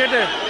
girdi.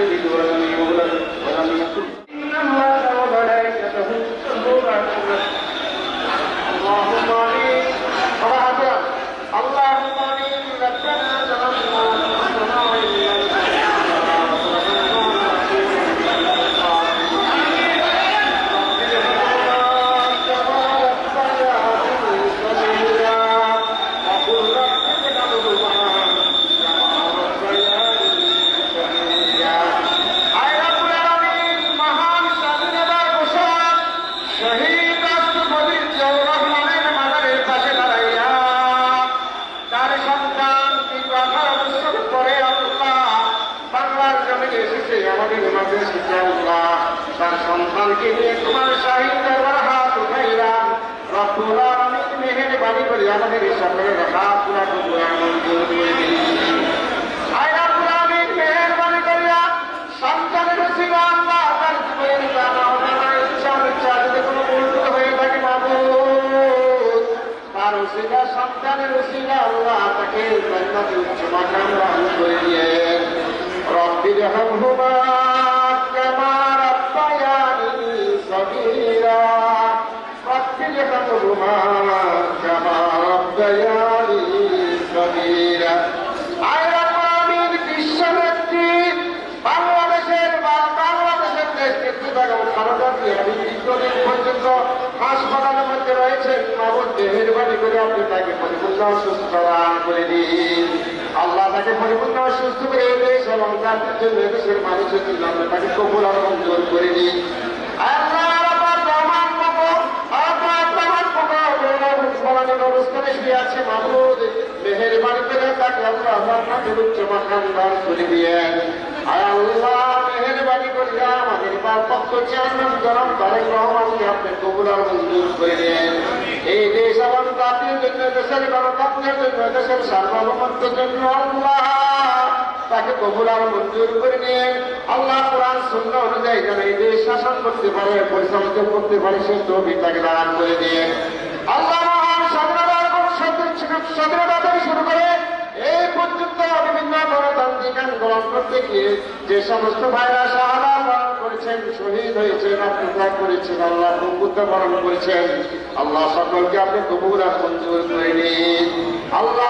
তার সন্তানকে নিয়ে তোমার শাহিদ দরবার হাত উঠাইলাম। রব্বুল আলামিন মেহেরবানি করে আমাদের সকলের হাত সন্তানের আল্লাহ কোনো আল্লাহ তাকে উচ্চ মাকাম দান করে দিয়ে হাসপাতালের মধ্যে রয়েছেন নগদ দেহের বাড়ি করে আপনি তাকে পরিপূর্ণ সুস্থ দান করে দিন আল্লাহ তাকে পরিপূর্ণ সুস্থ করে দেশ এবং জাতির জন্য দেশের মানুষের জন্য তাকে কবুল আর করে দিন আল্লাহ আমার রহমান কবুল আপনার রহমান তাকে আল্লাহ দান করে আর মঞ্জুর করে আল্লাহ নিয়ে আল্লাহ কোরআন শূন্য অনুযায়ী যেন এই দেশ শাসন করতে পারে, পরিচালিত করতে পারে, সে তহবিল তাকে দান করে দিয়ে স্বাধীনতা শুরু করে এই পর্যন্ত বিভিন্ন গণতান্ত্রিক আন্দোলন করতে গিয়ে যে সমস্ত ভাইরা করেছেন আল্লাহ সকলকে আপনি কবুরা মঞ্জুর করে নিন। আল্লাহ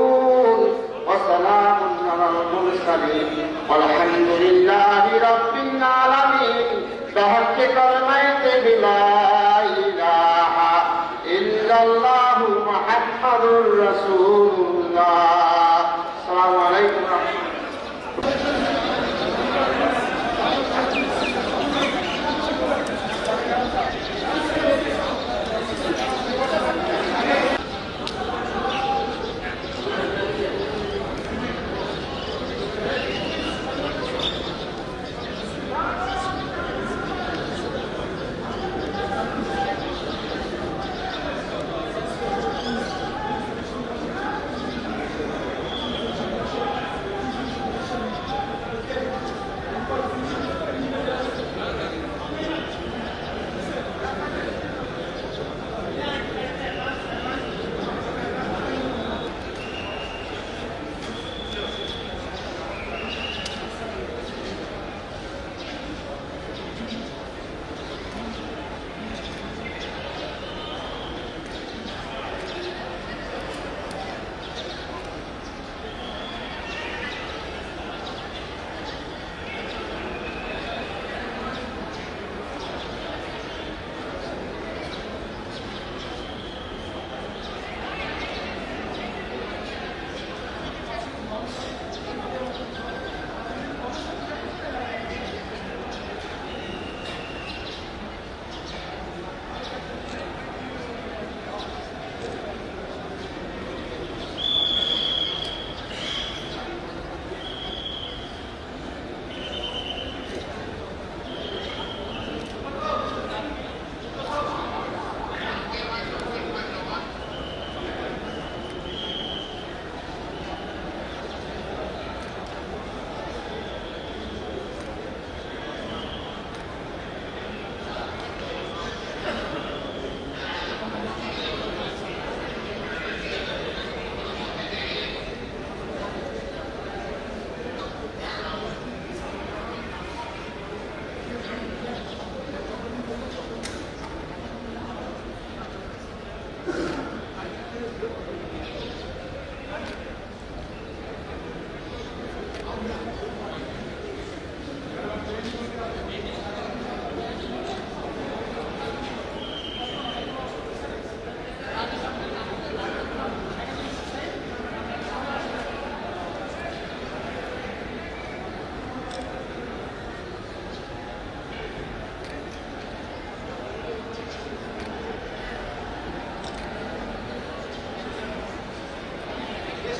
وسلام على المرسلين والحمد لله رب العالمين بحق كلمة بلاد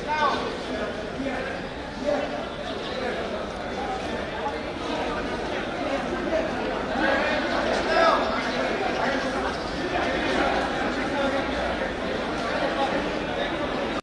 Yeah.